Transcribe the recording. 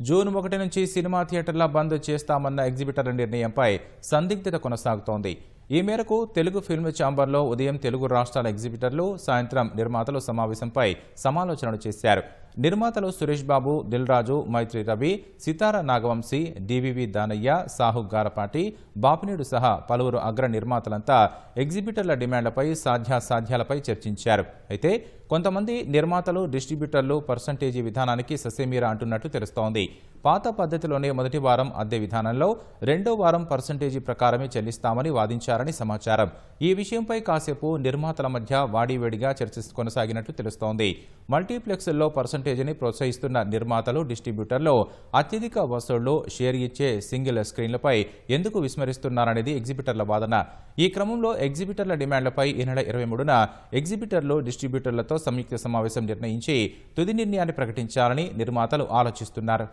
June ఒకటి నుంచి cinema థియేటర్ల బంద్ చేస్తామన్న ఎగ్జిబిటర్ల నిర్ణయంపై సందిగ్ధత కొనసాగుతోంది. ఈ మేరకు తెలుగు ఫిల్మ్ ఛాంబర్లో ఉదయం తెలుగు రాష్ట్రాల ఎగ్జిబిటర్లు సాయంత్రం నిర్మాతలు సమావేశంపై సమాలోచనలు చేశారు. నిర్మాతలు సురేష్ బాబు దిల్ రాజు మైత్రి రవి సితార నాగవంశీ డివివి దానయ్య సాహు గారపాటి బాపినేడు సహా పలువురు అగ్ర నిర్మాతలంతా ఎగ్జిబిటర్ల డిమాండ్లపై సాధ్యాసాధ్యాలపై చర్చించారు. అయితే కొంతమంది నిర్మాతలు డిస్ట్రిబ్యూటర్లు పర్సంటేజీ విధానానికి ససేమీరా అంటున్నట్టు తెలుస్తోంది. పాత పద్ధతిలోనే మొదటి వారం అద్దె విధానంలో రెండో వారం పర్సంటేజీ ప్రకారమే చెల్లిస్తామని వాదించారని సమాచారం. ఈ విషయంపై కాసేపు నిర్మాతల మధ్య వాడివేడిగా చర్చ కొనసాగినట్టు తెలుస్తోంది. మల్టీప్లెక్స్ల్లో పర్సంటేజీని ప్రోత్సహిస్తున్న నిర్మాతలు డిస్ట్రిబ్యూటర్లు అత్యధిక వసూళ్ళు షేర్ ఇచ్చే సింగిల్ స్క్రీన్లపై ఎందుకు విస్మరిస్తున్నారనేది ఎగ్జిబిటర్ల వాదన. ఈ క్రమంలో ఎగ్జిబిటర్ల డిమాండ్లపై ఈ నెల ఇరవై మూడున ఎగ్జిబిటర్లు డిస్ట్రిబ్యూటర్లతో సంయుక్త సమావేశం నిర్ణయించి తుది నిర్ణయాన్ని ప్రకటించాలని నిర్మాతలు ఆలోచిస్తున్నారు.